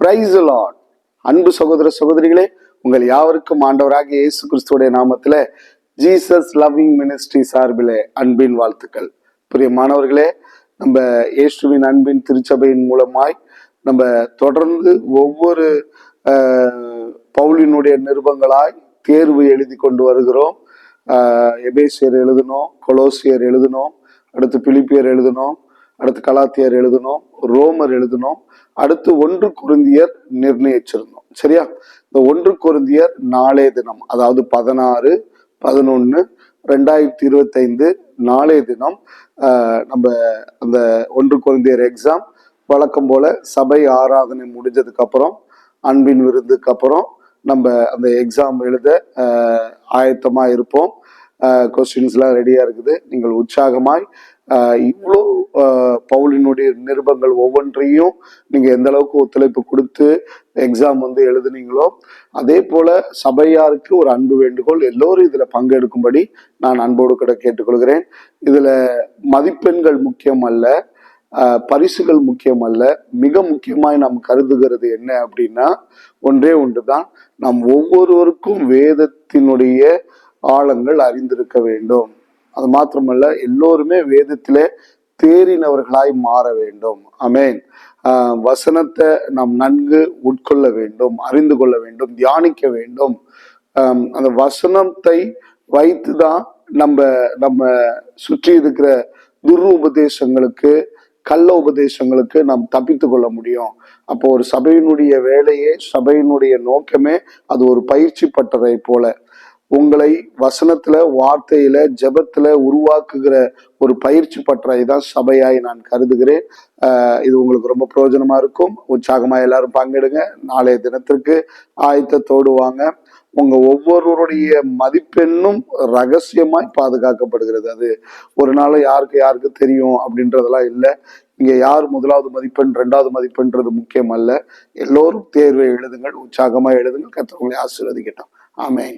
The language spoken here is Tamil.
பிரைஸ் லார்ட் அன்பு சகோதர சகோதரிகளே உங்கள் யாவருக்கும் ஆண்டவராக இயேசு கிறிஸ்துவோடைய நாமத்தில் ஜீசஸ் லவ்விங் மினிஸ்ட்ரி சார்பிலே அன்பின் வாழ்த்துக்கள். பிரியமானவர்களே நம்ம இயேசுவின் அன்பின் திருச்சபையின் மூலமாய் நம்ம தொடர்ந்து ஒவ்வொரு பவுலினுடைய நிருபங்களாய் தேர்வு எழுதி கொண்டு வருகிறோம். எபேசியர் எழுதினோம் கொலோசியர் எழுதினோம் அடுத்து பிலிப்பியர் எழுதினோம். அடுத்து கலாத்தியர் எழுதினோம் ரோமர் எழுதினோம் அடுத்து ஒன்று குருந்தியர் நிர்ணயிச்சிருந்தோம். சரியா? இந்த ஒன்று குருந்தியர் நாளே தினம் அதாவது பதினாறு பதினொன்று ரெண்டாயிரத்தி இருபத்தைந்து நாளே தினம் நம்ம அந்த ஒன்று குருந்தியர் எக்ஸாம் வழக்கம் போல சபை ஆராதனை முடிஞ்சதுக்கு அப்புறம் அன்பின் விருந்துக்கு அப்புறம் நம்ம அந்த எக்ஸாம் எழுத ஆயத்தமாக இருப்போம். கொஸ்டின்ஸ்லாம் ரெடியாக இருக்குது. நீங்கள் உற்சாகமாய் இவ்வளோ பவுலினுடைய நிருபங்கள் ஒவ்வொன்றையும் நீங்கள் எந்த அளவுக்கு ஒத்துழைப்பு கொடுத்து எக்ஸாம் வந்து எழுதுனீங்களோ அதே போல சபையாருக்கு ஒரு அன்பு வேண்டுகோள் எல்லோரும் இதில் பங்கெடுக்கும்படி நான் அன்போடு கூட கேட்டுக்கொள்கிறேன். இதில் மதிப்பெண்கள் முக்கியம் அல்ல பரிசுகள் முக்கியம் அல்ல. மிக முக்கியமாய் நாம் கருதுகிறது என்ன அப்படின்னா ஒன்றே ஒன்று தான் நாம் ஒவ்வொருவருக்கும் வேதத்தினுடைய ஆழங்கள் அறிந்திருக்க வேண்டும். அது மாத்திரமல்ல எல்லோருமே வேதத்திலே தேறினவர்களாய் மாற வேண்டும். அமேன் வசனத்தை நாம் நன்கு உட்கொள்ள வேண்டும் அறிந்து கொள்ள வேண்டும் தியானிக்க வேண்டும். அந்த வசனத்தை வைத்து தான் நம்ம நம்ம சுற்றி இருக்கிற துர் உபதேசங்களுக்கு கள்ள உபதேசங்களுக்கு நாம் தப்பித்து கொள்ள முடியும். அப்போ ஒரு சபையினுடைய வேலையே சபையினுடைய நோக்கமே அது ஒரு பயிற்சி பட்டறை போல. உங்களை வசனத்துல வார்த்தையில ஜபத்துல உருவாக்குகிற ஒரு பயிற்சி பற்றாய் தான் சபையாய் நான் கருதுகிறேன். இது உங்களுக்கு ரொம்ப பிரயோஜனமா இருக்கும். உற்சாகமா எல்லாரும் பங்கெடுங்க. நாளைய தினத்திற்கு ஆயத்தத்தோடு வாங்க. உங்க ஒவ்வொருவருடைய மதிப்பெண்ணும் ரகசியமாய் பாதுகாக்கப்படுகிறது. அது ஒரு நாள் யாருக்கு யாருக்கு தெரியும் அப்படின்றதெல்லாம் இல்லை. இங்க யார் முதலாவது மதிப்பெண் ரெண்டாவது மதிப்பெண்றது முக்கியம் அல்ல எல்லோரும் தேர்வை எழுதுங்கள் உற்சாகமா எழுதுங்கள். கத்தவங்களை ஆசீர்வதிக்கட்டும். ஆமே